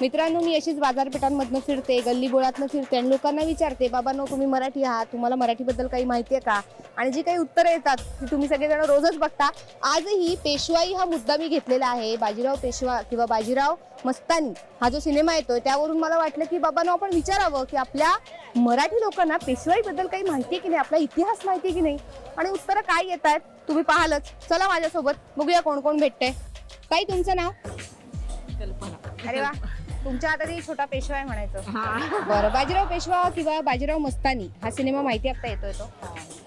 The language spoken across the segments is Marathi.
मित्रांनो मी अशीच बाजारपेठांमधनं फिरते गल्ली बोळातनं फिरते आणि लोकांना विचारते बाबांनो तुम्ही मराठी आहात तुम्हाला मराठीबद्दल काही माहिती आहे का? आणि जी काही उत्तरं येतात ती तुम्ही सगळेजण रोजच बघता. आजही पेशवाई हा मुद्दा मी घेतलेला आहे. बाजीराव पेशवा किंवा बाजीराव मस्तानी हा जो सिनेमा येतोय त्यावरून मला वाटलं की बाबांनो आपण विचारावं की आपल्या मराठी लोकांना पेशवाईबद्दल काही माहिती आहे की नाही? आपला इतिहास माहिती आहे की नाही? आणि उत्तरं काय येत आहेत तुम्ही पाहालच. चला माझ्यासोबत बघूया कोण कोण भेटते ताई तुमचं नाव? अरे वा. तुमच्या हातातही छोटा पेशवा आहे म्हणायचं. बरं बाजीराव पेशवा किंवा बाजीराव मस्तानी हा सिनेमा माहिती आता येतोय तो.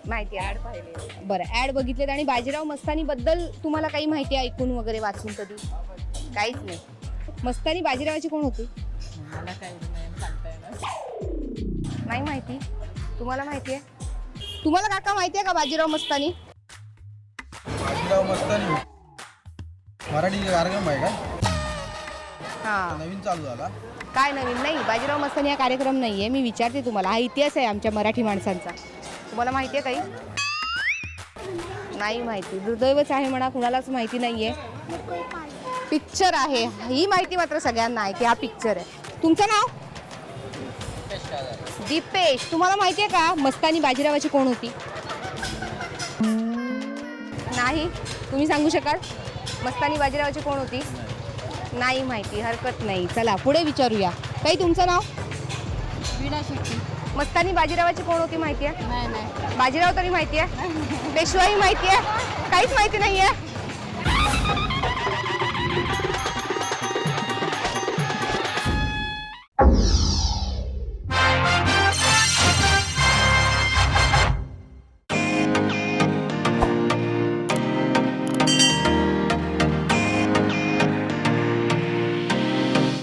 माहिती ऍड पाहिले बरं ऍड बघितलेत आणि बाजीराव मस्तानी बद्दल तुम्हाला काही माहिती आहे ऐकून वगैरे वाचून कधी? काहीच नाही. मस्तानी बाजीरावाची कोण होती? मला काही नाही माहिती. तुम्हाला माहिती आहे? तुम्हाला काका माहिती आहे का बाजीराव मस्तानी? बाजीराव मस्तानी. मराठी कार्यक्रम आहे का? हा. नवीन चालू झाला. काय नवीन नाही बाजीराव मस्तानी हा कार्यक्रम नाहीये मी विचारते तुम्हाला. हा इतिहास आहे आमच्या मराठी माणसांचा. तुम्हाला माहिती आहे काही? नाही माहिती. दुर्दैवच आहे म्हणा कुणालाच माहिती नाहीये. पिक्चर आहे. ही माहिती मात्र सगळ्यांना आहे की हा पिक्चर आहे. तुमचं नाव? दीपेश. तुम्हाला माहिती आहे का मस्तानी बाजीरावाची कोण होती? नाही. तुम्ही सांगू शकाल? मस्तानी बाजीरावाची कोण होती? नाही माहिती हरकत नाही. चला पुढे विचारूया. काही तुमचं नाव? विना शेट्टी. मस्तानी बाजीरावाची कोण होती माहिती आहे? नाही नाही. बाजीराव तरी माहिती आहे? पेशवाई माहिती आहे? काहीच माहिती नाही आहे